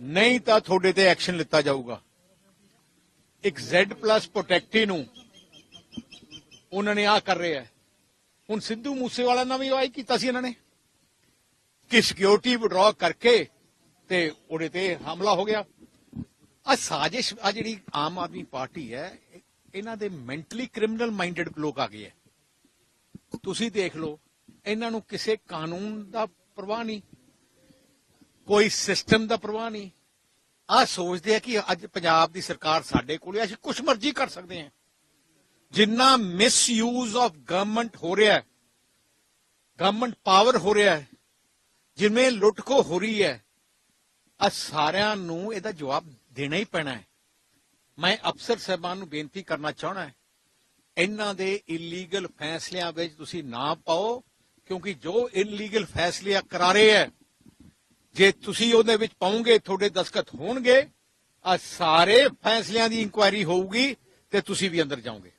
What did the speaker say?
ਨਹੀਂ ਤਾਂ ਤੁਹਾਡੇ ਤੇ ਐਕਸ਼ਨ ਲਿੱਤਾ ਜਾਊਗਾ। ਇੱਕ Z+ ਪ੍ਰੋਟੈਕਟੀ ਨੂੰ ਉਹਨਾਂ ਨੇ ਆ ਕਰ ਰਿਹਾ ਹੁਣ ਸਿੱਧੂ ਮੂਸੇਵਾਲਾ ਨਾਲ ਵੀ ਆਈ ਕੀਤਾ ਸੀ ਇਹਨਾਂ ਨੇ। ਕਿ ਸਿਕਿਉਰਿਟੀ ਵਿਡਰਾ ਕਰਕੇ ਤੇ ਉਹਦੇ ਤੇ ਹਮਲਾ ਹੋ ਗਿਆ। ਆ ਸਾਜ਼ਿਸ਼ ਆ ਜਿਹੜੀ ਆਮ ਆਦਮੀ ਪਾਰਟੀ ਹੈ, ਇਹਨਾਂ ਦੇ ਮੈਂਟਲੀ ਕ੍ਰਿਮੀਨਲ ਮਾਈਂਡਡ ਲੋਕ ਆ ਗਏ ਹੈ। ਤੁਸੀਂ ਦੇਖ ਲਓ, ਇਹਨਾਂ ਨੂੰ ਕਿਸੇ ਕਾਨੂੰਨ ਦਾ ਪਰਵਾਹ ਨਹੀਂ। ਕੋਈ ਸਿਸਟਮ ਦਾ ਪ੍ਰਵਾਹ ਨਹੀਂ। ਆ ਸੋਚਦੇ ਆ ਕਿ ਅੱਜ ਪੰਜਾਬ ਦੀ ਸਰਕਾਰ ਸਾਡੇ ਕੋਲ ਹੈ ਅਸੀਂ ਕੁਝ ਮਰਜ਼ੀ ਕਰ ਸਕਦੇ ਹਾਂ ਜਿੰਨਾ ਮਿਸਯੂਜ਼ ਆਫ ਗਵਰਨਮੈਂਟ ਹੋ ਰਿਹਾ ਹੈ ਗਵਰਨਮੈਂਟ ਪਾਵਰ ਹੋ ਰਿਹਾ ਹੈ, ਜਿਵੇਂ ਲੁੱਟਖੋ ਹੋ ਰਹੀ ਹੈ ਆ ਸਾਰਿਆਂ ਨੂੰ ਇਹਦਾ ਜਵਾਬ ਦੇਣਾ ਹੀ ਪੈਣਾ ਹੈ। ਮੈਂ ਅਫਸਰ ਸਾਹਿਬਾਨ ਨੂੰ ਬੇਨਤੀ ਕਰਨਾ ਚਾਹਣਾ ਹੈ, ਇਹਨਾਂ ਦੇ ਇਲੀਗਲ ਫੈਸਲਿਆਂ ਵਿੱਚ ਤੁਸੀਂ ਨਾ ਪਾਓ, ਕਿਉਂਕਿ ਜੋ ਇਲੀਗਲ ਫੈਸਲੇ ਕਰਾ ਰਹੇ ਹੈ ਜੇ ਤੁਸੀਂ ਉਹਦੇ ਵਿੱਚ ਪਾਉਂਗੇ, ਤੁਹਾਡੇ ਦਸਖਤ ਹੋਣਗੇ ਆ ਸਾਰੇ ਫੈਸਲਿਆਂ ਦੀ ਇਨਕੁਆਇਰੀ ਹੋਊਗੀ ਤੇ ਤੁਸੀਂ ਵੀ ਅੰਦਰ ਜਾਓਗੇ।